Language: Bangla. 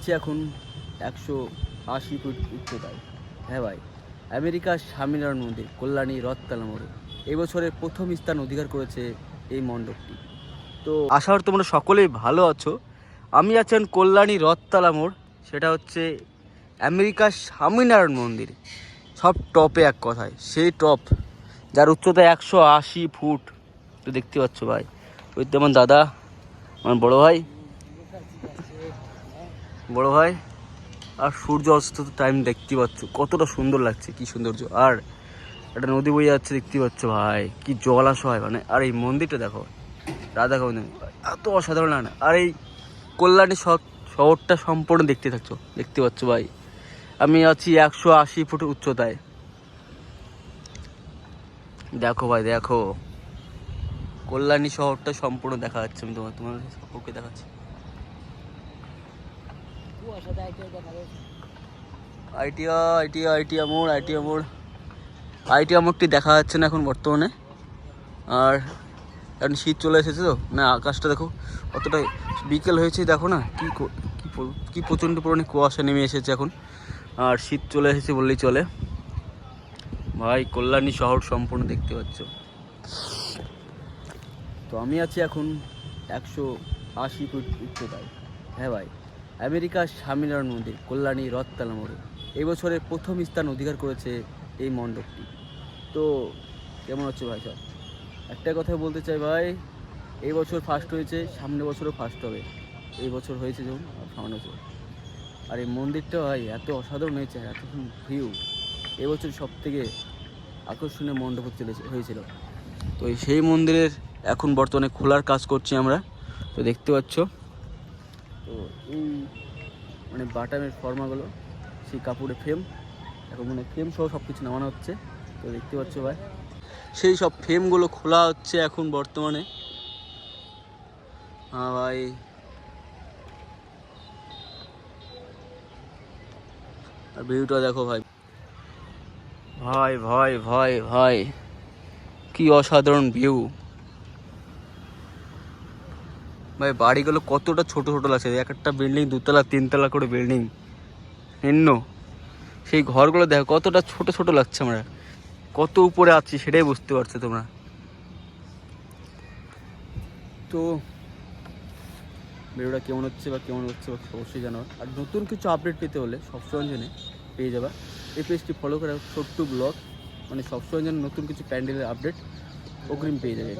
হচ্ছে এখন একশো আশি ফুট উচ্চতায়। হ্যাঁ ভাই, আমেরিকার স্বামীনারায়ণ মন্দির, কল্যাণী, রথতলা মোড়ে। এবছরের প্রথম স্থান অধিকার করেছে এই মণ্ডপটি। তো আশা করি তোমরা সকলেই ভালো আছো। আমি আছেন কল্যাণী রথতলা মোড়, সেটা হচ্ছে আমেরিকার স্বামীনারায়ণ মন্দির। সব টপে এক কথায়, সেই টপ যার উচ্চতা একশো আশি ফুট। তো দেখতে পাচ্ছ ভাই, ওই তো আমার দাদা, আমার বড় ভাই। বড় ভাই, আর সূর্য অস্ত টাইম দেখতে পাচ্ছ, কতটা সুন্দর লাগছে, কি সৌন্দর্য। আর একটা নদী বয়ে যাচ্ছে দেখতে পাচ্ছ ভাই, কি জলাশয় মানে আর এই মন্দিরটা দেখো, রাধা গোবিন্দ এত অসাধারণ না আর এই কল্যাণী শহরটা সম্পূর্ণ দেখতে থাকছো, দেখতে পাচ্ছ ভাই। আমি আছি একশো আশি ফুট উচ্চতায়। দেখো ভাই, দেখো। কল্যাণী শহরটা সম্পূর্ণ দেখা যাচ্ছে, আমি তোমার তোমার ওকে দেখাচ্ছি। আইটিআ আইটিআ আইটিআ মোড় আইটিআ মোড়। আইটিআ মোড়টি দেখা যাচ্ছে না এখন বর্তমানে? আর এখন শীত চলে এসেছে তো? না, আকাশটা দেখো অতটা বিকেল হয়েছে, দেখো না, কি কো- প্রচণ্ড পরিমাণে কুয়াশা নেমে এসেছে এখন। আর শীত চলে এসেছে বললেই চলে। ভাই, কল্যাণী শহর সম্পূর্ণ দেখতে পাচ্ছ। তো আমি আছি এখন একশো আশি ফুট উচ্চতায়। হ্যাঁ ভাই। আমেরিকার স্বামীনারায়ণ মন্দির, কল্যাণী রথতলা মোড়ে এবছরের প্রথম স্থান অধিকার করেছে এই মণ্ডপটি। তো, কেমন হচ্ছে ভাই সব? একটা কথা বলতে চাই ভাই, এই বছর ফার্স্ট হয়েছে সামনে বছরও ফার্স্ট হবে। এই বছর হয়েছে যেমন সামনে বছর। আর এই মন্দিরটা ভাই, এত অসাধারণ হয়েছে এত ভিউ এবছর সব থেকে আকর্ষণীয় মণ্ডপ চলেছে হয়েছিল। তো সেই মন্দিরের এখন বর্তমানে খোলার কাজ করছি আমরা। তো দেখতে পাচ্ছ এই মানে বাটামের ফর্মাগুলো, সেই কাপড়ের ফ্রেম, এখন মানে ফ্রেম সহ সব কিছু নামানো হচ্ছে, তো দেখতে পাচ্ছ ভাই। সেই সব ফ্রেমগুলো খোলা হচ্ছে এখন বর্তমানে। হ্যাঁ ভাই। আর ভিউটা দেখো ভাই। ভাই ভাই ভাই ভাই। কি অসাধারণ ভিউ। ভাই, বাড়িগুলো কতটা ছোট ছোট লাগছে। এক একটা বিল্ডিং দুতলা, তিনতলা করে বিল্ডিং ভিন্ন। সেই ঘরগুলো দেখো, কতটা ছোট ছোট লাগছে আমরা। কত উপরে আছি সেটাই বুঝতে পারছ তোমরা। তো, ভিডিওটা কেমন হচ্ছে বা কেমন হচ্ছে বা অবশ্যই জানাও। আর নতুন কিছু আপডেট পেতে হলে সবসময় জেনে পেয়ে যাবা। এই পেজটি ফলো করে ছোট্ট ব্লগ মানে সবসময় নতুন কিছু প্যান্ডেলের আপডেট অগ্রিম পেয়ে যাবে।